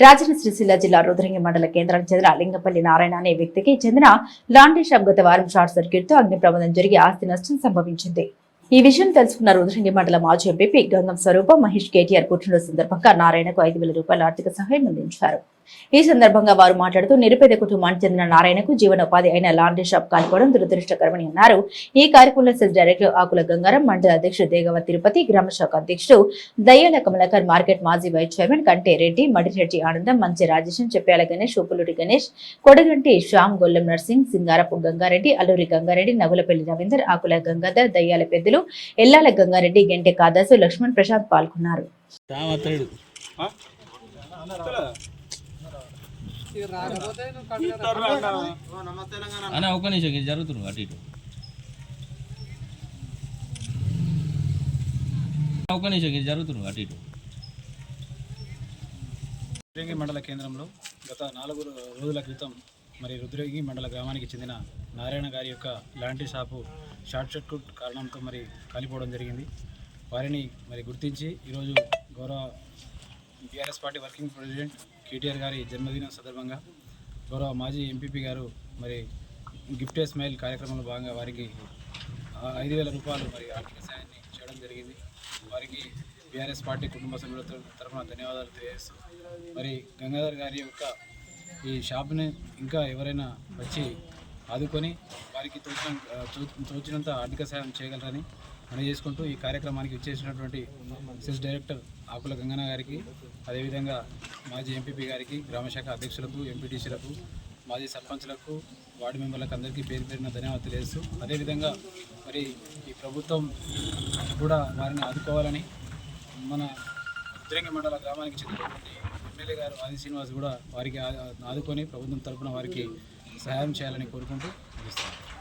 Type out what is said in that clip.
రాజన్న సిరిసిల్ల జిల్లా రుద్రంగి మండల కేంద్రానికి చెందిన లింగపల్లి నారాయణ అనే వ్యక్తికి చెందిన లాండ్రీ షాప్ గత వారం షార్ట్ సర్క్యూట్తో అగ్ని ప్రమాదం జరిగి ఆస్తి నష్టం సంభవించింది. ఈ విషయం తెలుసుకున్న రుద్రంగి మండల మాజీ ఎంపీపీ గంగం స్వరూప మహేష్ కేటీఆర్ పుట్టినరోజు సందర్భంగా నారాయణకు ఐదు వేల రూపాయల ఆర్థిక సహాయం అందించారు. ఈ సందర్భంగా వారు మాట్లాడుతూ నిరుపేద కుటుంబానికి చెందిన నారాయణకు జీవనోపాధి అయిన లాండ్రీ షాప్ కాల్పోవడం దురదృష్టకరమని అన్నారు. ఈ కార్యక్రమంలో సెల్ డైరెక్టర్ ఆకుల గంగారం మండల అధ్యక్షుడు దేగవ తిరుపతి గ్రామ శాఖ అధ్యక్షుడు దయ్యాల కమలాకర్ మార్కెట్ మాజీ వైస్ చైర్మన్ కంటే రెడ్డి మడిరెడ్డి ఆనందం మంచి రాజేశం చెప్పాల గణేష్ ఉప్పులూరి గణేష్ కొడగంటి శ్యామ్ గొల్లెం నర్సింగ్ సింగారపు గంగారెడ్డి అల్లూరి గంగారెడ్డి నగులపల్లి రవీందర్ ఆకుల గంగాధర్ దయ్యాల పెద్దలు ఎల్లాల గంగారెడ్డి గెంటె కాదాసు లక్ష్మణ్ ప్రసాద్ పాల్గొన్నారు. అన్న ఒక్క నిమిషం ఇది జరుగుతుంది అటు ఇటు. ఒక్క నిమిషం ఇది జరుగుతుంది అటు ఇటు. రుద్రంగి మండల కేంద్రంలో గత నాలుగు రోజుల క్రితం మరి రుద్రంగి మండల గ్రామానికి చెందిన నారాయణ గారి యొక్క లాంటి షాపు షార్ట్ సర్క్యూట్ కారణంతో మరి కాలిపోవడం జరిగింది. వారిని మరి గుర్తించి ఈరోజు గౌరవ BRS party working president KTR గారి జన్మదినం సందర్భంగా గౌరవ మాజీ ఎంపీపీ గారు మరి గిఫ్ట్ స్మైల్ కార్యక్రమంలో భాగంగా వారికి ఐదు వేల రూపాయలు మరి ఆర్థిక సాయాన్ని చేయడం జరిగింది. వారికి బీఆర్ఎస్ పార్టీ కుటుంబ సభ్యుల తరఫున ధన్యవాదాలు తెలియజేస్తూ మరి గంగాధర్ గారి యొక్క ఈ షాప్ని ఇంకా ఎవరైనా వచ్చి ఆదుకొని వారికి తోచిన తో- తోచినంత ఆర్థిక సాయం చేయగలరని మనం చేసుకుంటూ ఈ కార్యక్రమానికి ఇచ్చేసినటువంటి సెస్ డైరెక్టర్ ఆకుల గంగన్న గారికి అదేవిధంగా మాజీ ఎంపీపీ గారికి గ్రామశాఖ అధ్యక్షులకు ఎంపీటీసీలకు మాజీ సర్పంచ్లకు వార్డు మెంబర్లకు అందరికీ పేరు పేరున ధన్యవాదాలు తెలియజేస్తూ అదేవిధంగా మరి ఈ ప్రభుత్వం కూడా వారిని ఆదుకోవాలని మన ఉద్రంగి మండల గ్రామానికి చెందినటువంటి ఎమ్మెల్యే గారు ఆది శ్రీనివాస్ కూడా వారికి ఆ- ఆదుకొని ప్రభుత్వం తరపున వారికి సహాయం చేయాలని కోరుకుంటూ ముగిస్తున్నాను.